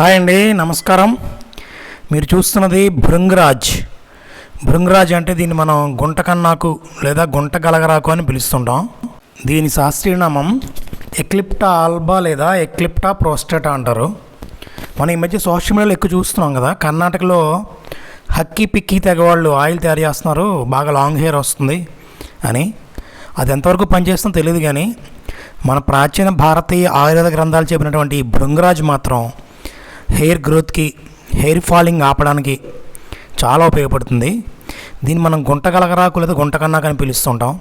Hi అండి నమస్కారం. మీరు చూస్తున్నది భృంగరాజ్. భృంగరాజ్ అంటే దీన్ని మనం గుంట కన్నాకు లేదా గుంట గలగరాకు అని పిలుస్తుంటాం. దీని శాస్త్రీయనామం ఎక్లిప్టా ఆల్బా లేదా ఎక్లిప్టా ప్రోస్టేటా అంటారు. మనం ఈ మధ్య సోషల్ మీడియాలో ఎక్కువ చూస్తున్నాం కదా కర్ణాటకలో హక్కీ పిక్కీ తెగవాళ్ళు ఆయిల్ తయారు చేస్తున్నారు బాగా లాంగ్ హెయిర్ వస్తుంది అని. అది ఎంతవరకు పనిచేస్తుందో తెలియదు కానీ మన ప్రాచీన భారతీయ ఆయుర్వేద గ్రంథాలు చెప్పినటువంటి భృంగరాజ్ మాత్రం హెయిర్ గ్రోత్కి హెయిర్ ఫాలింగ్ ఆపడానికి చాలా ఉపయోగపడుతుంది. దీన్ని మనం గుంట కలగరాకు లేదా గుంట కన్నాకు అని పిలుస్తుంటాం.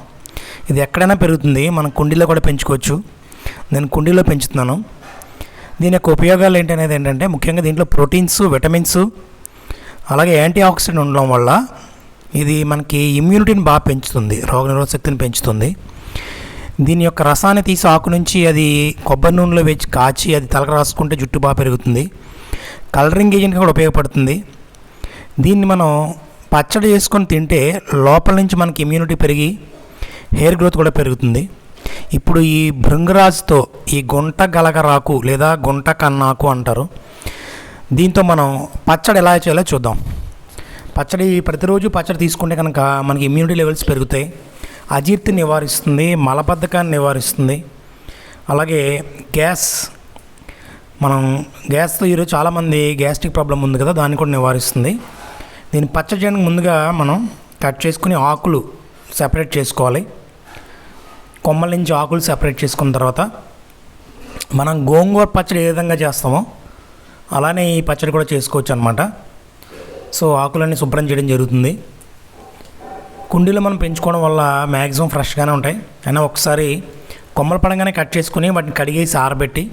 ఇది ఎక్కడైనా పెరుగుతుంది. మనం కుండీలో కూడా పెంచుకోవచ్చు. నేను కుండీలో పెంచుతున్నాను. దీని యొక్క ఉపయోగాలు ఏంటి అనేది ఏంటంటే ముఖ్యంగా దీంట్లో ప్రోటీన్స్ విటమిన్స్ అలాగే యాంటీ ఆక్సిడెంట్ ఉండడం వల్ల ఇది మనకి ఇమ్యూనిటీని బాగా పెంచుతుంది. రోగనిరోధక శక్తిని పెంచుతుంది. దీని యొక్క రసాన్ని తీసి ఆకు నుంచి అది కొబ్బరి నూనెలో వేసి కాచి అది తలకు రాసుకుంటే జుట్టు బాగా పెరుగుతుంది. కలరింగ్ ఏజెంట్గా కూడా ఉపయోగపడుతుంది. దీన్ని మనం పచ్చడి చేసుకొని తింటే లోపల నుంచి మనకి ఇమ్యూనిటీ పెరిగి హెయిర్ గ్రోత్ కూడా పెరుగుతుంది. ఇప్పుడు ఈ భృంగరాజుతో ఈ గుంట గలగరాకు లేదా గుంట కన్నాకు అంటారు. దీంతో మనం పచ్చడి ఎలా చేయాలో చూద్దాం. పచ్చడి ప్రతిరోజు పచ్చడి తీసుకుంటే కనుక మనకి ఇమ్యూనిటీ లెవెల్స్ పెరుగుతాయి. అజీర్తి నివారిస్తుంది మలబద్ధకాన్ని నివారిస్తుంది. అలాగే గ్యాస్ మనం గ్యాస్తో ఈరోజు చాలామంది గ్యాస్ట్రిక్ ప్రాబ్లం ఉంది కదా దాన్ని కూడా నివారిస్తుంది. దీన్ని పచ్చడి చేయడానికి ముందుగా మనం కట్ చేసుకుని ఆకులు సెపరేట్ చేసుకోవాలి. కొమ్మల నుంచి ఆకులు సెపరేట్ చేసుకున్న తర్వాత మనం గోంగూర పచ్చడి ఏ విధంగా చేస్తామో అలానే ఈ పచ్చడి కూడా చేసుకోవచ్చు అనమాట సో ఆకులన్నీ శుభ్రం చేయడం జరుగుతుంది. కుండీలో మనం పెంచుకోవడం వల్ల మ్యాక్సిమం ఫ్రెష్గానే ఉంటాయి. అయినా ఒకసారి కొమ్మలు పడంగానే కట్ చేసుకుని వాటిని కడిగేసి ఆరబెట్టి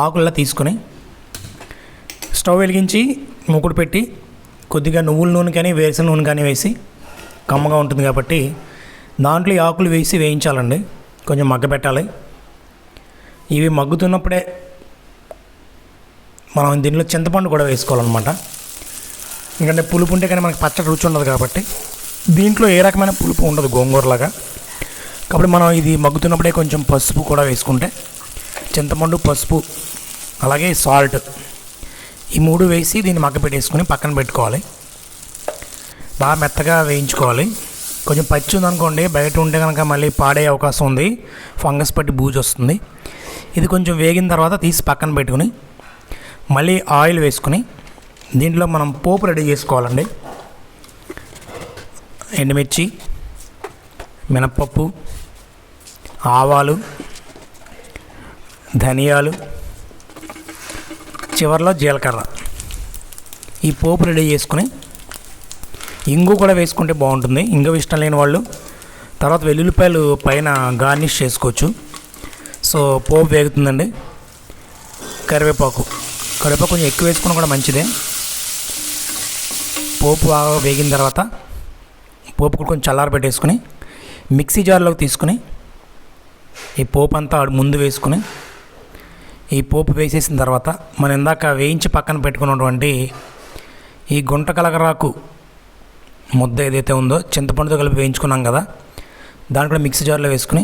ఆకుల్లా తీసుకుని స్టవ్ వెలిగించి మూకుడు పెట్టి కొద్దిగా నువ్వుల నూనె కానీ వేరుశనగ నూనె కానీ వేసి కమ్మగా ఉంటుంది కాబట్టి దాంట్లో ఈ ఆకులు వేసి వేయించాలండి. కొంచెం మగ్గ పెట్టాలి. ఇవి మగ్గుతున్నప్పుడే మనం దీనిలో చింతపండు కూడా వేసుకోవాలన్నమాట. ఎందుకంటే పులుపు ఉంటే కానీ మనకి పచ్చడి రుచి ఉండదు కాబట్టి దీంట్లో ఏ రకమైన పులుపు ఉండదు గోంగూరలాగా. కాబట్టి మనం ఇది మగ్గుతున్నప్పుడే కొంచెం పసుపు కూడా వేసుకుంటే చింతపండు పసుపు అలాగే సాల్ట్ ఈ మూడు వేసి దీన్ని మగ్గ పెట్టేసుకుని పక్కన పెట్టుకోవాలి. బాగా మెత్తగా వేయించుకోవాలి. కొంచెం పచ్చి ఉందనుకోండి బయట ఉంటే కనుక మళ్ళీ పాడే అవకాశం ఉంది. ఫంగస్ పట్టి బూజు వస్తుంది. ఇది కొంచెం వేగిన తర్వాత తీసి పక్కన పెట్టుకుని మళ్ళీ ఆయిల్ వేసుకుని దీంట్లో మనం పోపు రెడీ చేసుకోవాలండి. ఎండుమిర్చి మినప్పప్పు ఆవాలు ధనియాలు చివరిలో జీలకర్ర. ఈ పోపు రెడీ చేసుకుని ఇంగు కూడా వేసుకుంటే బాగుంటుంది. ఇంగు ఇష్టం లేని వాళ్ళు తర్వాత వెల్లుల్లిపాయలు పైన గార్నిష్ చేసుకోవచ్చు. సో పోపు వేగుతుందండి. కరివేపాకు. కరివేపాకు కొంచెం ఎక్కువ వేసుకోవడం కూడా మంచిదే. పోపు బాగా వేగిన తర్వాత పోపు కూడా కొంచెం చల్లార పెట్టేసుకుని మిక్సీ జార్లోకి తీసుకుని ఈ పోపు అంతా ముందు వేసుకుని ఈ పోపు వేసేసిన తర్వాత మనం ఇందాక వేయించి పక్కన పెట్టుకున్నటువంటి ఈ గుంట కలగరాకు ముద్ద ఏదైతే ఉందో చింతపండుతో కలిపి వేయించుకున్నాం కదా దాన్ని కూడా మిక్సీ జార్లో వేసుకుని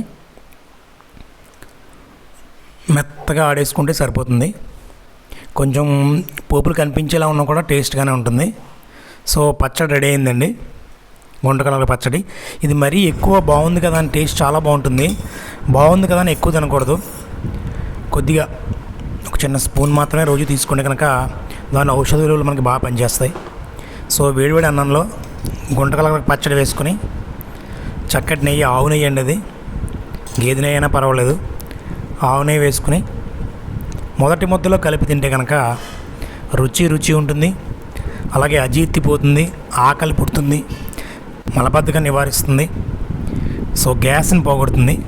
మెత్తగా ఆడేసుకుంటే సరిపోతుంది. కొంచెం పోపులు కనిపించేలా ఉన్నా కూడా టేస్ట్గానే ఉంటుంది. సో పచ్చడి రెడీ అయిందండి. గుంటకలగ పచ్చడి. ఇది మరీ ఎక్కువ బాగుంది కదా అని టేస్ట్ చాలా బాగుంటుంది. బాగుంది కదా అని ఎక్కువ తినకూడదు. కొద్దిగా ఒక చిన్న స్పూన్ మాత్రమే రోజు తీసుకుంటే కనుక దాని ఔషధ విలువలు మనకి బాగా పనిచేస్తాయి. సో వేడివేడి అన్నంలో గుంటకల పచ్చడి వేసుకుని చక్కటి నెయ్యి ఆవు నెయ్యి అండి అది. గేదె నెయ్యి అయినా పర్వాలేదు. ఆవు నెయ్యి వేసుకుని మొదటి ముద్దలో కలిపి తింటే కనుక రుచి రుచి ఉంటుంది. అలాగే అజీర్తి పోతుంది ఆకలి పుడుతుంది మలబద్ధకం నివారిస్తుంది. సో గ్యాస్ని పోగొడుతుంది.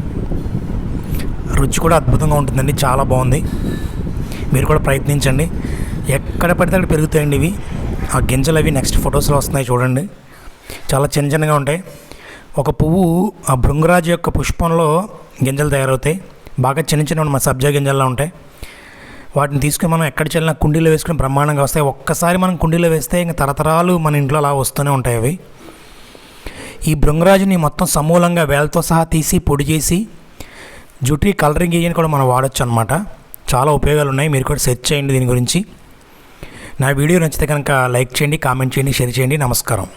రుచి కూడా అద్భుతంగా ఉంటుందండి చాలా బాగుంది. మీరు కూడా ప్రయత్నించండి. ఎక్కడ పడితే అక్కడ పెరుగుతాయండి ఇవి. ఆ గింజలు అవి నెక్స్ట్ ఫొటోస్లో వస్తున్నాయి చూడండి. చాలా చిన్న చిన్నగా ఉంటాయి. ఒక పువ్వు ఆ భృంగరాజు యొక్క పుష్పంలో గింజలు తయారవుతాయి. బాగా చిన్న చిన్న మన సబ్జా గింజల్లో ఉంటాయి. వాటిని తీసుకుని మనం ఎక్కడ చెల్లినా కుండీలో వేసుకుని బ్రహ్మాండంగా వస్తాయి. ఒక్కసారి మనం కుండీలో వేస్తే ఇంకా తరతరాలు మన ఇంట్లో అలా వస్తూనే ఉంటాయి అవి. ఈ భృంగరాజుని మొత్తం సమూలంగా వేలతో సహా తీసి పొడి చేసి జుట్టు కలరింగ్ ఏజెంట్ కూడా మనం వాడచ్చు అనమాట చాలా ఉపయోగాలు ఉన్నాయి మీరు కూడా సెర్చ్ చేయండి దీని గురించి. నా వీడియో నచ్చితే కనుక లైక్ చేయండి కామెంట్ చేయండి షేర్ చేయండి. నమస్కారం.